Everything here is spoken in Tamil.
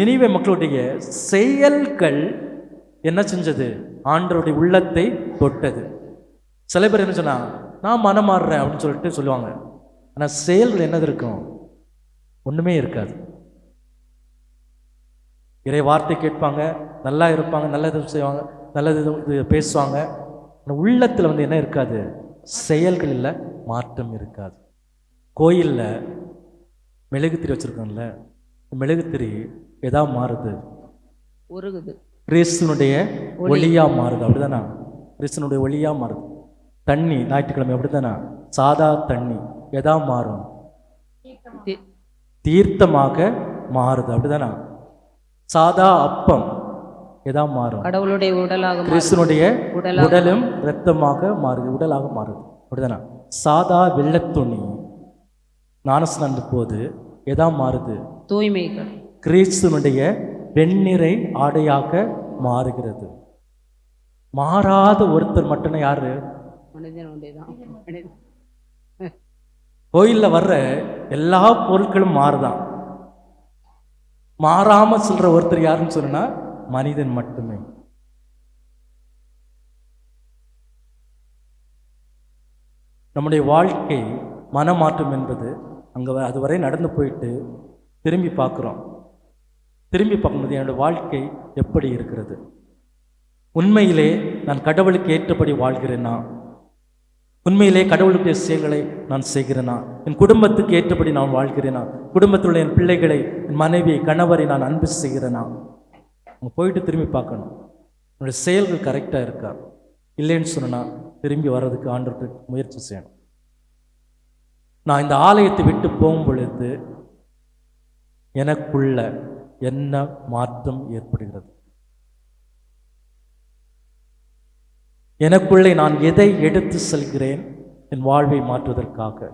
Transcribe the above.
நினைவை மக்களுடைய செயல்கள் என்ன செஞ்சது? ஆண்டவருடைய உள்ளத்தை தொட்டது. சில பேர் என்ன சொன்னால் நான் மனம் மாறுறேன் அப்படின்னு சொல்லிட்டு சொல்லுவாங்க. ஆனால் செயல்கள் என்னது இருக்கும்? ஒன்றுமே இருக்காது. இறை வார்த்தை கேட்பாங்க நல்லா இருப்பாங்க நல்லது செய்வாங்க நல்லது இது பேசுவாங்க. ஆனால் உள்ளத்தில் வந்து என்ன இருக்காது? செயல்களில் மாற்றம் இருக்காது. கோயிலில் மெழுகுத்திரி வச்சுருக்கோம்ல மெழுகுத்திரி எதா மாறுது? உருகுது. கிறிஸ்துனுடைய ஒளியா மாறுது. அப்படிதானா? கிறிஸ்துனுடைய ஒளியா மாறுது. தண்ணி ஞாயிற்றுக்கிழமை அப்படிதானா? சாதா தண்ணி எதா மாறும்? தீர்த்தமாக மாறுது. அப்படிதானா? சாதா அப்பம் எதா மாறும்? கடவுளுடைய உடலாக. கிறிஸ்துனுடைய உடலும் இரத்தமாக மாறுது. உடலாக மாறுது. அப்படிதானா? சாதா வெள்ளத்துணி ஞானஸ்நான போது எதா மாறுது? தூய்மைகள் கிறிஸ்துவனுடைய வெண்ணிறை ஆடையாக மாறுகிறது. மாறாத ஒருத்தர் மட்டும்தான் யாரு. கோயில்ல வர்ற எல்லா பொருட்களும் மாறுதான். மாறாம சொல்ற ஒருத்தர் யாருன்னு சொன்னா மனிதன் மட்டுமே. நம்முடைய வாழ்க்கை மனமாற்றம் என்பது அங்க அதுவரை நடந்து போயிட்டு திரும்பி பார்க்குறோம். திரும்பி பார்க்கும்போது என்னோட வாழ்க்கை எப்படி இருக்கிறது? உண்மையிலே நான் கடவுளுக்கு ஏற்றபடி வாழ்கிறேனா? உண்மையிலே கடவுளுடைய செயல்களை நான் செய்கிறேனா? என் குடும்பத்துக்கு ஏற்றபடி நான் வாழ்கிறேனா? குடும்பத்தில் உள்ள என் பிள்ளைகளை என் மனைவி கணவரை நான் அன்பு செய்கிறேனா? அவங்க போயிட்டு திரும்பி பார்க்கணும். என்னுடைய செயல்கள் கரெக்டாக இருக்கா? இல்லைன்னு சொன்னால் திரும்பி வர்றதுக்கு ஆண்டவருக்கு முயற்சி செய்யணும். நான் இந்த ஆலயத்தை விட்டு போகும் பொழுது எனக்குள்ள என்ன மாற்றம் ஏற்படுகிறது? எனக்குள்ளே நான் எதை எடுத்து செல்கிறேன்? என் வாழ்வை மாற்றுவதற்காக.